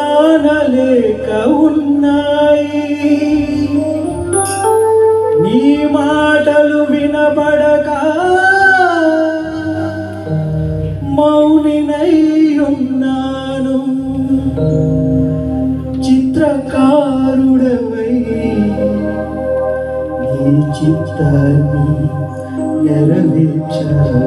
మానలేక ఉన్నాయి. నీ మాటలు వినబడక మౌనినై ఉన్నాను చిత్రకారుడవై నీ చిత్తాన్ని నెరవేర్చావు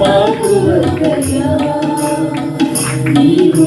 మాకు ఒకయా నీవు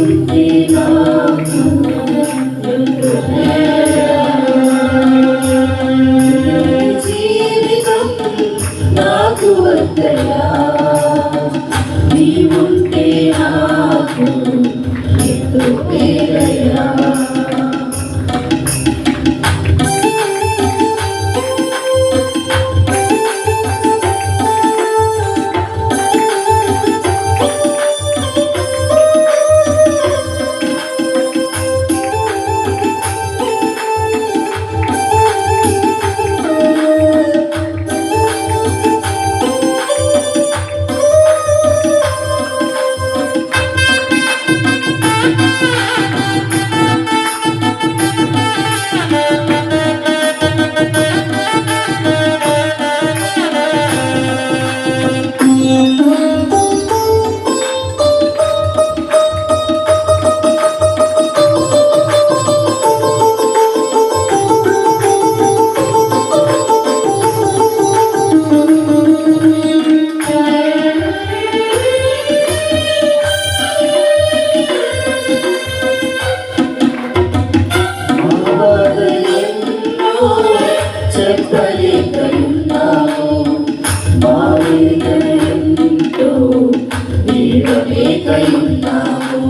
నీకై ఉన్నాము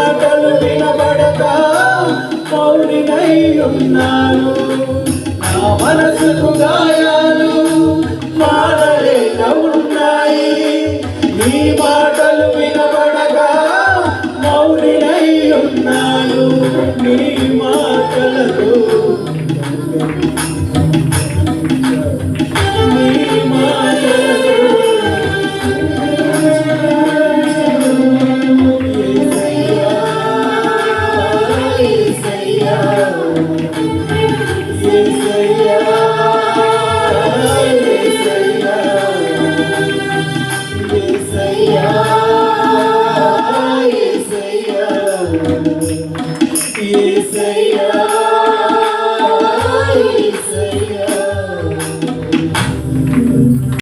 పాటలు వినబడక పౌరినై ఉన్నాను. నా మనసుకు గాయాలు మారలేక ఉన్నాయి నీ మాటలు వినబడక మౌరినై ఉన్నాను. నీ మాట